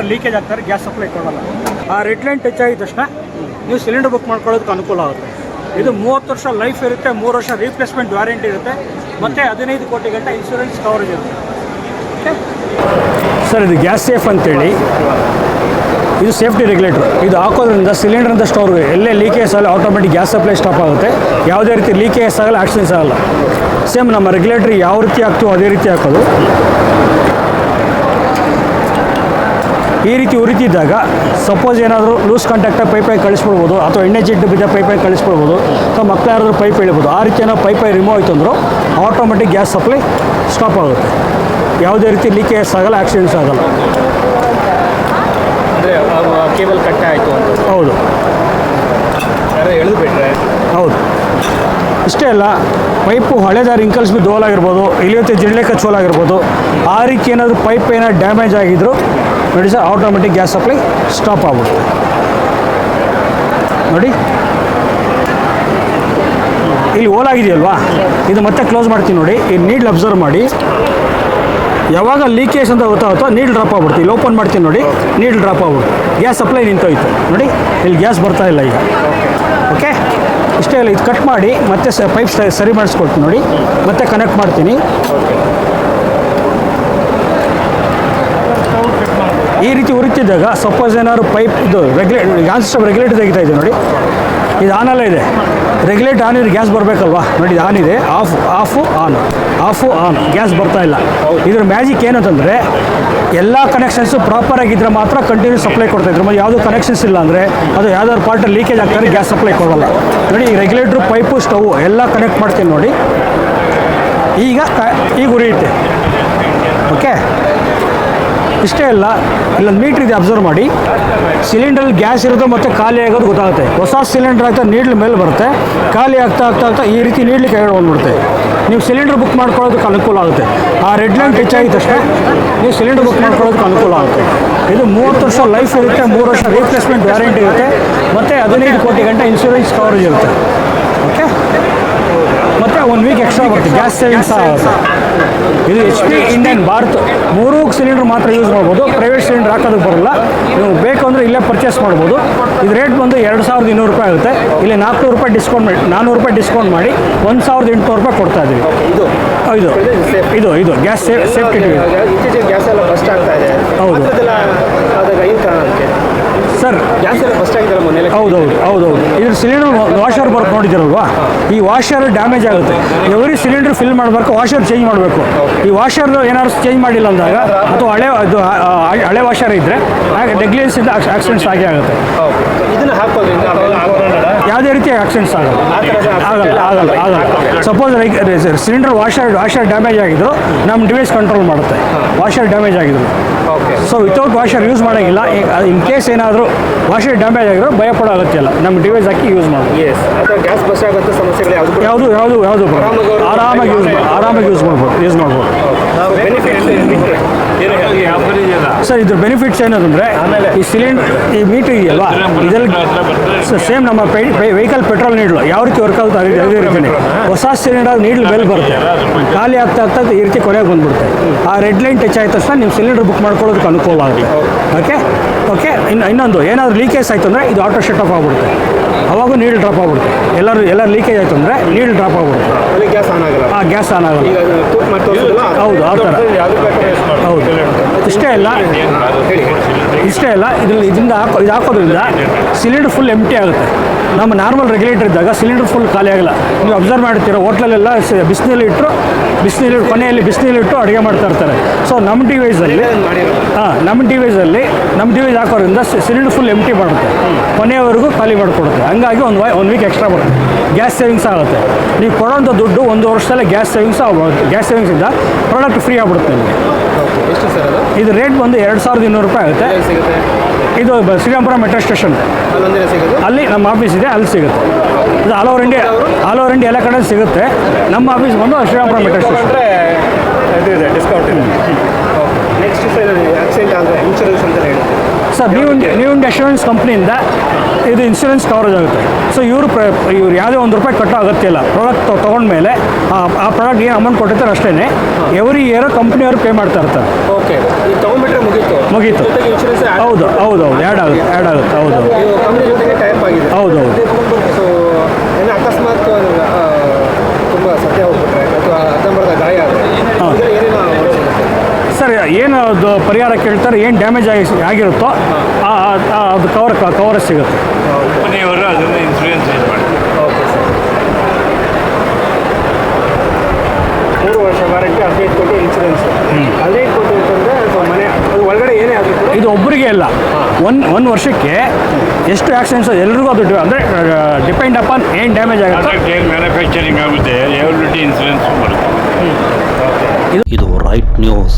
Leakage ಆಗ್ತಾರೆ gas supply ಕೊಡೋಲ್ಲ. ಆ ರೆಡ್ ಲೈನ್ ಟಚ್ ಆಗಿದ ತಕ್ಷಣ ನೀವು ಸಿಲಿಂಡರ್ ಬುಕ್ ಮಾಡ್ಕೊಳ್ಳೋದಕ್ಕೆ ಅನುಕೂಲ ಆಗುತ್ತೆ. ಇದು ಮೂವತ್ತು ವರ್ಷ ಲೈಫ್ ಇರುತ್ತೆ, ಮೂರು ವರ್ಷ ರೀಪ್ಲೇಸ್ಮೆಂಟ್ ವ್ಯಾರಂಟಿ ಇರುತ್ತೆ, ಮತ್ತೆ ಹದಿನೈದು ಕೋಟಿ ಗಂಟೆ ಇನ್ಶೂರೆನ್ಸ್ ಕವರೇಜ್ ಇರುತ್ತೆ. ಸರ್ ಇದು ಗ್ಯಾಸ್ ಸೇಫ್ ಅಂತೇಳಿ. ಇದು ಸೇಫ್ಟಿ ರೆಗ್ಯುಲೇಟರ್ ಇದು ಹಾಕೋದ್ರಿಂದ ಸಿಲಿಂಡರಿಂದ ಸ್ಟೋರ್ ಎಲ್ಲೇ ಲೀಕೇಜ್ ಆಗಲ್ಲ ಆಟೋಮೆಟಿಕ್ ಗ್ಯಾಸ್ ಸಪ್ಲೈ ಸ್ಟಾಪ್ ಆಗುತ್ತೆ. ಯಾವುದೇ ರೀತಿ ಲೀಕೇಜ್ ಆಗಲ್ಲ ಆಕ್ಸಿಡೆಂಟ್ಸ್ ಆಗಲ್ಲ. ಸೇಮ್ ನಮ್ಮ ರೆಗ್ಯುಲೇಟರ್ ಯಾವ ರೀತಿ ಹಾಕ್ತೀವೋ ಅದೇ ರೀತಿ ಹಾಕೋದು. ಈ ರೀತಿ ಉರಿತಿದ್ದಾಗ ಸಪೋಸ್ ಏನಾದರೂ ಲೂಸ್ ಕಾಂಟ್ಯಾಕ್ಟ್ ಪೈಪಾಗಿ ಕಳಿಸ್ಬಿಡ್ಬೋದು ಅಥವಾ ಎಣ್ಣೆ ಜಿಡ್ಡು ಬಿದ್ದ ಪೈಪಾಗಿ ಕಳಿಸ್ಬಿಡ್ಬೋದು ಅಥವಾ ಮಕ್ಕಳು ಯಾರಾದರೂ ಪೈಪ್ ಇಳಿಬೋದು ಆ ರೀತಿ ಏನೋ ಪೈಪಾಗಿ ರಿಮೂವ್ ಆಯಿತು ಅಂದರೂ ಆಟೋಮೆಟಿಕ್ ಗ್ಯಾಸ್ ಸಪ್ಲೈ ಸ್ಟಾಪ್ ಆಗುತ್ತೆ. ಯಾವುದೇ ರೀತಿ ಲೀಕೇಜ್ ಆಗಲ್ಲ ಆಕ್ಸಿಡೆಂಟ್ಸ್ ಆಗಲ್ಲ. ಕೇಬಲ್ ಕಟ್ಟೆ ಆಯಿತು ಅಂತ. ಹೌದು. ಎಳೆದುಬಿಟ್ರೆ. ಎಳೆದು ಬಿಟ್ರೆ ಹೌದು. ಇಷ್ಟೇ ಅಲ್ಲ ಪೈಪು ಹಳೆದ ರಿಂಕಲ್ಸ್ ಬಿ ದೋಲಾಗಿರ್ಬೋದು ಇಳಿಯುತ್ತೆ ಜಿಡ್ಲೆ ಕಚ್ಚೋಲಾಗಿರ್ಬೋದು ಆ ರೀತಿ ಏನಾದರೂ ಪೈಪ್ ಏನಾದ್ರು ಡ್ಯಾಮೇಜ್ ಆಗಿದ್ರು ನೋಡಿ sir automatic gas supply stop ಆಗುತ್ತೆ ನೋಡಿ. ಇಲ್ಲಿ ಹೋಲಾಗಿದೆಯಲ್ವಾ ಇದು ಮತ್ತೆ ಕ್ಲೋಸ್ ಮಾಡ್ತೀನಿ ನೋಡಿ. ಈ ನೀಡ್ಲ್ ಅಬ್ಸರ್ವ್ ಮಾಡಿ. ಯಾವಾಗ ಲೀಕೇಜ್ ಅಂತ ಗೊತ್ತಾಗುತ್ತೋ ನೀಡ್ಲ್ ಡ್ರಾಪ್ ಆಗ್ಬಿಡ್ತು ಇಲ್ಲಿ ಓಪನ್ ಮಾಡ್ತೀನಿ ನೋಡಿ. ನೀಡ್ಲ್ ಡ್ರಾಪ್ ಆಗ್ಬಿಡ್ತು ಗ್ಯಾಸ್ ಸಪ್ಲೈ ನಿಂತೋಯ್ತು. ನೋಡಿ, ಇಲ್ಲಿ ಗ್ಯಾಸ್ ಬರ್ತಾ ಇಲ್ಲ ಈಗ. ಓಕೆ ಇಷ್ಟೇ ಇಲ್ಲ ಇದು ಕಟ್ ಮಾಡಿ ಮತ್ತೆ ಸ ಪೈಪ್ ಸರಿ ಮಾಡಿಸ್ಕೊಡ್ತೀನಿ ನೋಡಿ. ಮತ್ತೆ ಕನೆಕ್ಟ್ ಮಾಡ್ತೀನಿ. ಈ ರೀತಿ ಉರಿತಿದ್ದಾಗ ಸಪೋಸ್ ಏನಾದ್ರು ಪೈಪ್ ಇದು ರೆಗ್ಯುಲೇಟ್ ಗ್ಯಾಸ್ ಸ್ಟವ್ ರೆಗ್ಯುಲೇಟರ್ ತೆಗಿತಾ ಇದೆ ನೋಡಿ. ಇದು ಆನಲ್ಲ ಇದೆ. ರೆಗ್ಯುಲೇಟ್ ಆನ್ ಇದ್ರೆ ಗ್ಯಾಸ್ ಬರಬೇಕಲ್ವಾ? ನೋಡಿ ಇದು ಆನ್ ಇದೆ. Off off on off on gas ಬರ್ತಾ ಇಲ್ಲ. ಇದ್ರ ಮ್ಯಾಜಿಕ್ ಏನಂತಂದರೆ ಎಲ್ಲ ಕನೆಕ್ಷನ್ಸು ಪ್ರಾಪರ್ ಆಗಿದ್ದರೆ ಮಾತ್ರ ಕಂಟಿನ್ಯೂ ಸಪ್ಲೈ ಕೊಡ್ತಾ ಇದ್ರು. ಮತ್ತು ಯಾವುದೂ ಕನೆಕ್ಷನ್ಸ್ ಇಲ್ಲ ಅಂದರೆ ಅದು ಯಾವ್ದಾದ್ರು ಪಾರ್ಟ್ ಲೀಕೇಜ್ ಆಗ್ತಾರೆ ಗ್ಯಾಸ್ ಸಪ್ಲೈ ಕೊಡೋಲ್ಲ. ನೋಡಿ ಈ ರೆಗ್ಯುಲೇಟ್ರು ಪೈಪು ಸ್ಟವ್ ಎಲ್ಲ ಕನೆಕ್ಟ್ ಮಾಡ್ತೀನಿ ನೋಡಿ. ಈಗ ಈಗ ಉರಿಯುತ್ತೆ. ಓಕೆ ಇಷ್ಟೇ ಅಲ್ಲ, ಇಲ್ಲೊಂದು ಮೀಟ್ರ್ ಇದೆ ಅಬ್ಸರ್ವ್ ಮಾಡಿ. ಸಿಲಿಂಡ್ರಲ್ಲಿ ಗ್ಯಾಸ್ ಇರೋದು ಮತ್ತು ಖಾಲಿ ಆಗೋದು ಗೊತ್ತಾಗುತ್ತೆ. ಹೊಸ ಸಿಲಿಂಡರ್ ಆಗ್ತಾ ನೀಡ್ಲ ಮೇಲೆ ಬರುತ್ತೆ. ಖಾಲಿ ಆಗ್ತಾ ಆಗ್ತಾ ಆಗ್ತಾ ಈ ರೀತಿ ನೀಡ್ಲಿ ಕೆಳಗಡೆ ಬಂದ್ಬಿಡುತ್ತೆ. ನೀವು ಸಿಲಿಂಡರ್ ಬುಕ್ ಮಾಡ್ಕೊಳ್ಳೋದಕ್ಕೆ ಅನುಕೂಲ ಆಗುತ್ತೆ. ಆ ರೆಡ್ ಲೈನ್ ಟಚ್ ತಕ್ಷಣ ನೀವು ಸಿಲಿಂಡರ್ ಬುಕ್ ಮಾಡ್ಕೊಳ್ಳೋದಕ್ಕೆ ಅನುಕೂಲ ಆಗುತ್ತೆ. ಇದು ಮೂವತ್ತು ವರ್ಷ ಲೈಫ್ ಇರುತ್ತೆ, ಮೂರು ವರ್ಷ ರೀಪ್ಲೇಸ್ಮೆಂಟ್ ವ್ಯಾರಂಟಿ ಇರುತ್ತೆ. ಮತ್ತು ಹದಿನೈದು ಕೋಟಿ ಗಂಟೆ ಇನ್ಶೂರೆನ್ಸ್ ಕವರೇಜ್ ಇರುತ್ತೆ. ಓಕೆ ಮತ್ತು ಒನ್ ವೀಕ್ ಎಕ್ಸ್ಟ್ರಾ ಬರುತ್ತೆ. ಗ್ಯಾಸ್ ಸೇವಿಂಗ್ಸ್ ಆಗುತ್ತೆ. ಇದು ಎಚ್ ಪಿ ಇಂಡಿಯನ್ ಭಾರತ್ ಮೂರು ಸಿಲಿಂಡರ್ ಮಾತ್ರ ಯೂಸ್ ಮಾಡ್ಬೋದು. ಪ್ರೈವೇಟ್ ಸಿಲಿಂಡರ್ ಹಾಕೋದಕ್ಕೆ ಬರಲ್ಲ. ನೀವು ಬೇಕು ಅಂದರೆ ಇಲ್ಲೇ ಪರ್ಚೇಸ್ ಮಾಡ್ಬೋದು. ಇದು ರೇಟ್ ಬಂದು ಎರಡು ಸಾವಿರದ ಇನ್ನೂರು ರೂಪಾಯಿ ಆಗುತ್ತೆ. ಇಲ್ಲಿ ನಾಲ್ಕುನೂರು ರೂಪಾಯಿ ಡಿಸ್ಕೌಂಟ್ ಮಾಡಿ ನಾನ್ನೂರು ರೂಪಾಯಿ ಡಿಸ್ಕೌಂಟ್ ಮಾಡಿ ಒಂದು ಸಾವಿರದ ಎಂಟುನೂರು ರೂಪಾಯಿ ಕೊಡ್ತಾ ಇದ್ದೀವಿ. ಇದು? ಇದು ಇದು. ಇದು ಗ್ಯಾಸ್ ಸೇಫ್ ಸೇಫ್ಟಿ ಹೌದು. ಅದಕ್ಕೆಲ್ಲ ಅದಾಗ ಏನು ಕಾರಣ ಅದಕ್ಕೆ ಸರ್ ಹೌದೌದು ಹೌದೌದು. ಇದ್ರ ಸಿಲಿಂಡರ್ ವಾಷರ್ ಬರ್ಕ್ ನೋಡಿದಿರಲ್ವಾ ಈ ವಾಷರ್ ಡ್ಯಾಮೇಜ್ ಆಗುತ್ತೆ. ಎವ್ರಿ ಸಿಲಿಂಡರ್ ಫಿಲ್ ಮಾಡಬೇಕು ವಾಷರ್ ಚೇಂಜ್ ಮಾಡಬೇಕು. ಈ ವಾಷರ್ ಏನಾದ್ರು ಚೇಂಜ್ ಮಾಡಿಲ್ಲ ಅಂದಾಗ ಅಥವಾ ಹಳೆ ಅದು ಆ, ಹಳೆ ವಾಷರ್ ಇದ್ದರೆ ನೆಗ್ಲಿಜೆನ್ಸ್ ಇಂದ ಆಕ್ಸಿಡೆಂಟ್ಸ್ ಆಗಿ ಆಗುತ್ತೆ. ಇದನ್ನ ಹಾಕೋದ್ರಿಂದ ಯಾವುದೇ ರೀತಿ ಆಕ್ಸಿಡೆಂಟ್ಸ್ ಆಗಲ್ಲ. ಆಗಲ್ಲ ಆಗಲ್ಲ ಆಗಲ್ಲ. Suppose like cylinder washer washer damage ಆಗಿದ್ರು ನಮ್ಮ ಡಿವೈಸ್ ಕಂಟ್ರೋಲ್ ಮಾಡುತ್ತೆ. ವಾಷರ್ ಡ್ಯಾಮೇಜ್ ಆಗಿದ್ರು. ಸೊ ವಿತೌಟ್ ವಾಷರ್ ಯೂಸ್ ಮಾಡೋಂಗಿಲ್ಲ. ಇನ್ ಕೇಸ್ ಏನಾದರೂ ವಾಷರ್ ಡ್ಯಾಮೇಜ್ ಆಗಿದ್ರು ಭಯಪಡೋ ಅಗತ್ಯ ಇಲ್ಲ ನಮ್ಮ ಡಿವೈಸ್ ಹಾಕಿ ಯೂಸ್ ಅಥವಾ ಗ್ಯಾಸ್ ಬಸ್ ಆಗೋಂಥ ಸಮಸ್ಯೆಗಳು ಯಾವುದು ಯಾವುದು ಯಾವುದು ಯಾವುದು ಆರಾಮಾಗಿ ಯೂಸ್ ಆರಾಮಾಗಿ ಯೂಸ್ ಆರಾಮಾಗಿ ಯೂಸ್ ಮಾಡ್ಬೋದು. ಯೂಸ್ ಮಾಡ್ಬೋದು. ಸರ್ ಇದ್ರ ಬೆನಿಫಿಟ್ಸ್ ಏನಂದ್ರೆ ಈ ಸಿಲಿಂಡರ್ ಈ ಮೀಟರ್ ಇದೆಯಲ್ವಾ ಇದರಲ್ಲಿ ಸೇಮ್ ನಮ್ಮ ವೆಹಿಕಲ್ ಪೆಟ್ರೋಲ್ ನೀಡಲು ಯಾವ ರೀತಿ ವರ್ಕ್ ಆಗುತ್ತೆ ಅದೇ ರೀತಿನೇ ಹೊಸ ಸಿಲಿಂಡರ್ ನೀಡಲು ಬೆಲ್ ಬರುತ್ತೆ. ಖಾಲಿ ಆಗ್ತಾ ಆಗ್ತಾ ಈ ರೀತಿ ಕೊನೆಗೆ ಬಂದ್ಬಿಡುತ್ತೆ. ಆ ರೆಡ್ ಲೈನ್ ಟಚ್ ಆಯ್ತು ತಕ್ಷಣ ನೀವು ಸಿಲಿಂಡರ್ ಬುಕ್ ಮಾಡ್ಕೊಳ್ಳೋದಕ್ಕೆ ಅನುಕೂಲ ಆಗುತ್ತೆ ಓಕೆ ಓಕೆ ಇನ್ನು ಇನ್ನೊಂದು ಏನಾದರೂ ಲೀಕೇಜ್ ಆಯಿತು ಅಂದರೆ ಇದು ಆಟೋ ಶಟ್ ಆಫ್ ಆಗ್ಬಿಡುತ್ತೆ. ಅವಾಗೂ ನೀರು ಡ್ರಾಪ್ ಆಗ್ಬಿಡುತ್ತೆ. ಎಲ್ಲರೂ ಎಲ್ಲ ಲೀಕೇಜ್ ಆಯಿತು ಅಂದರೆ ನೀರು ಡ್ರಾಪ್ ಆಗ್ಬಿಡುತ್ತೆ. ಗ್ಯಾಸ್ ಆನ್ ಆಗಲ್ಲ. ಆ ಗ್ಯಾಸ್ ಆನ್ ಆಗಲ್ಲ. ಹೌದು ಆ ಥರ ಯಾವುದು ಬೇಕಾದ್ರೆ ಯೂಸ್ ಮಾಡ್ಬೋದು. ಹೌದು ಇಷ್ಟೇ ಅಲ್ಲ ಹೇಳಿ ಇಷ್ಟೇ ಅಲ್ಲ ಇದ್ರಲ್ಲಿ ಇದರಿಂದ ಹಾಕೋ ಇದು ಹಾಕೋದ್ರಿಂದ ಸಿಲಿಂಡರ್ ಫುಲ್ ಎಂಟಿ ಆಗುತ್ತೆ. ನಮ್ಮ ನಾರ್ಮಲ್ ರೆಗ್ಯುಲೇಟರ್ ಇದ್ದಾಗ ಸಿಲಿಂಡರ್ ಫುಲ್ ಖಾಲಿ ಆಗಲ್ಲ. ನೀವು ಅಬ್ಸರ್ವ್ ಮಾಡ್ತೀರ ಹೋಟ್ಲಲ್ಲೆಲ್ಲ ಬಿಸಿನೀರು ಇಟ್ಟರು ಬಿಸಿನೀರು ಕೊನೆಯಲ್ಲಿ ಬಿಸಿನೀರು ಇಟ್ಟು ಅಡುಗೆ ಮಾಡ್ತಾ ಇರ್ತಾರೆ. ಸೊ ನಮ್ಮ ಡಿವೈಸಲ್ಲಿ ವೈಸಲ್ಲಿ ಹಾಂ ನಮ್ಮ ಡಿವೈಸಲ್ಲಿ ನಮ್ಮ ಡಿವೈಸ್ ಹಾಕೋದ್ರಿಂದ ಸಿಲಿಂಡರ್ ಫುಲ್ ಎಂಟಿ ಮಾಡುತ್ತೆ. ಕೊನೆಯವರೆಗೂ ಖಾಲಿ ಮಾಡಿಕೊಡುತ್ತೆ. ಹಂಗಾಗಿ ಒಂದು ಒಂದು ವೀಕ್ ಎಕ್ಸ್ಟ್ರಾ ಬರುತ್ತೆ. ಗ್ಯಾಸ್ ಸೇವಿಂಗ್ಸ್ ಆಗುತ್ತೆ. ನೀವು ಕೊಡೋಂಥ ದುಡ್ಡು ಒಂದು ವರ್ಷದಲ್ಲೇ ಗ್ಯಾಸ್ ಸೇವಿಂಗ್ಸ್ ಆಗ್ಬೋದು. ಗ್ಯಾಸ್ ಸೇವಿಂಗ್ಸಿಂದ ಪ್ರಾಡಕ್ಟ್ ಫ್ರೀ ಆಗಿಬಿಡುತ್ತೆ ನಿಮಗೆ. ಎಷ್ಟು ಸರ್ ಅದು? ಇದು ರೇಟ್ ಬಂದು ಎರಡು ಸಾವಿರದ ಇನ್ನೂರು ರೂಪಾಯಿ ಆಗುತ್ತೆ. ಎಲ್ಲಿ ಸಿಗುತ್ತೆ? ಇದು ಬ- ಶ್ರೀರಾಮಪುರ ಮೆಟ್ರೋ ಸ್ಟೇಷನ್. ಅಲ್ಲೊಂದಿನ ಸಿಗೋದು? ಅಲ್ಲಿ ನಮ್ಮ ಆಫೀಸ್ ಇದೆ ಅಲ್ಲಿ ಸಿಗುತ್ತೆ. ಇದು all over India all over India ಎಲ್ಲ ಕಡೆ ಸಿಗುತ್ತೆ. ನಮ್ಮ ಆಫೀಸ್ ಬಂದು ಶ್ರೀರಾಮಪುರ ಮೆಟ್ರೋ ಸ್ಟೇಷನ್. ಅಂದರೆ ಇದು ಇದೆ ಡಿಸ್ಕೌಂಟ್ ಇದೆ ನೆಕ್ಸ್ಟ್ ಆಕ್ಸಿಡೆಂಟ್ ಆದರೆ ಇನ್ಶೂರೆನ್ಸ್ ಅಂತ ಹೇಳಿ sir new India new India assurance ಕಂಪ್ನಿಯಿಂದ ಇದು ಇನ್ಶೂರೆನ್ಸ್ ಕವರೇಜ್ ಆಗುತ್ತೆ. ಸೊ ಇವರು ಪ್ರ ಇವ್ರು ಯಾವುದೇ ಒಂದು ರೂಪಾಯಿ ಕಟ್ಟೋ ಅಗತ್ಯ ಇಲ್ಲ. ಪ್ರಾಡಕ್ಟ್ ತೊಗೊಂಡ್ಮೇಲೆ ಆ ಆ ಪ್ರಾಡಕ್ಟ್ ಏನು ಅಮೌಂಟ್ ಕೊಟ್ಟಿರ್ತಾರೆ ಅಷ್ಟೇ ಎವ್ರಿ ಇಯರ್ ಕಂಪ್ನಿಯವರು ಪೇ ಮಾಡ್ತಾ ಇರ್ತಾರೆ. ಓಕೆ ಮುಗೀತು. ಮುಗೀತು. ಹೌದು ಹೌದು ಹೌದು. ಆ್ಯಡ್ ಆಗುತ್ತೆ ಆ್ಯಡ್ ಆಗುತ್ತೆ. ಹೌದು ಹೌದು ನೀವು ಕಂಪ್ನಿ ಜೊತೆಗೆ ಟೈಪ್ ಆಗಿದೆ ಹೌದು ಹೌದು ಸೊ ಏನೋ ಅಕಸ್ಮಾತ್ ಆ, ತುಂಬ ಸತ್ಯ ಹೋಗ್ಬಿಟ್ರೆ ಅಥವಾ ಅರ್ಧಂಬರ್ಧ ಗಾಯ ಆದರೆ ಹಾ. ಏನೇನು ಅವಶ್ಯಕತೆ? ಸರ್ ಏನು ಅದು ಪರಿಹಾರ ಕೇಳ್ತಾರೆ ಏನು ಡ್ಯಾಮೇಜ್ ಆಗಿ ಆಗಿರುತ್ತೋ ಅದು ಕವರ್ ಕವರ್ ಸಿಗುತ್ತೆ. ಕಂಪನಿಯವರು ಅದನ್ನು ಇನ್ಸೂರೆನ್ಸ್ ಇದು ಮಾಡ್ತಾರೆ? ಓಕೆ ಸರ್ ಮೂರು ವರ್ಷ ವಾರಂಟಿ ಹದಿನೈದು ಕೋಟಿ ಇನ್ಶೂರೆನ್ಸ್ ಹದಿನೈದು ಕೋಟಿ ಅಂತಂದರೆ ಮನೆ ಅದು ಒಳಗಡೆ ಏನೇ ಆದರೂ ಇದು ಒಬ್ಬರಿಗೆ ಅಲ್ಲ ಒನ್ ಒಂದು ವರ್ಷಕ್ಕೆ ಎಷ್ಟು ಆಕ್ಸಿಡೆಂಟ್ಸ್ ಎಲ್ರಿಗೂ ಅದು ಅಂದರೆ ಡಿಪೆಂಡ್ ಅಪಾನ್ ಏನು ಡ್ಯಾಮೇಜ್ ಆಗುತ್ತೆ. ಏನು ಮ್ಯಾನುಫ್ಯಾಕ್ಚರಿಂಗ್ ಆಗುತ್ತೆ ಎವರಿಟಿ ಇನ್ಸೂರೆನ್ಸ್ ಬರುತ್ತೆ. ಇದು ರೈಟ್ ನ್ಯೂಸ್